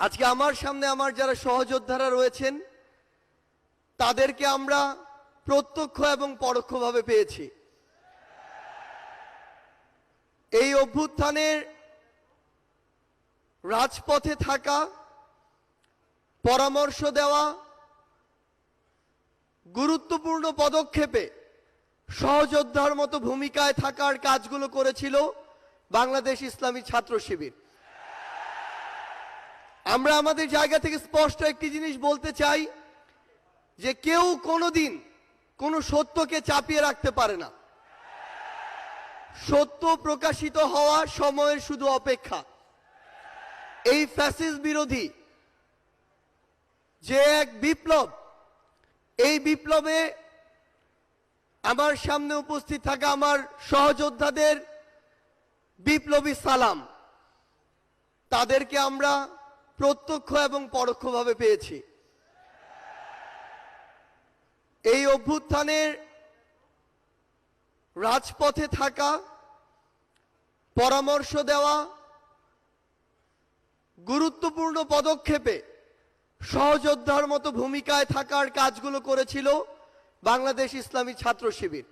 আজকে আমার সামনে আমার যারা সহযোদ্ধারা রয়েছেন, তাদেরকে আমরা প্রত্যক্ষ এবং পরোক্ষভাবে পেয়েছি। এই অভ্যুত্থানের রাজপথে থাকা, পরামর্শ দেওয়া, গুরুত্বপূর্ণ পদক্ষেপে সহযোদ্ধার মতো ভূমিকায় থাকার কাজগুলো করেছিল বাংলাদেশ ইসলামী ছাত্র শিবির। আমরা আমাদের জায়গা থেকে স্পষ্ট একটি জিনিস বলতে চাই যে কেউ কোনোদিন কোনো সত্যকে চাপিয়ে রাখতে পারে না। সত্য প্রকাশিত হওয়া সময়ের শুধু অপেক্ষা। এই ফ্যাসিস বিরোধী যে এক বিপ্লব, এই বিপ্লবে আমার সামনে উপস্থিত থাকা আমার সহযোদ্ধাদের বিপ্লবী সালাম, তাদেরকে আমরা প্রত্যক্ষ এবং পরোক্ষভাবে পেয়েছি। এই অভ্যুত্থানের রাজপথে থাকা, পরামর্শ দেওয়া, গুরুত্বপূর্ণ পদক্ষেপে সহযোদ্ধার মতো ভূমিকায় থাকার কাজগুলো করেছিল বাংলাদেশ ইসলামী ছাত্র শিবির।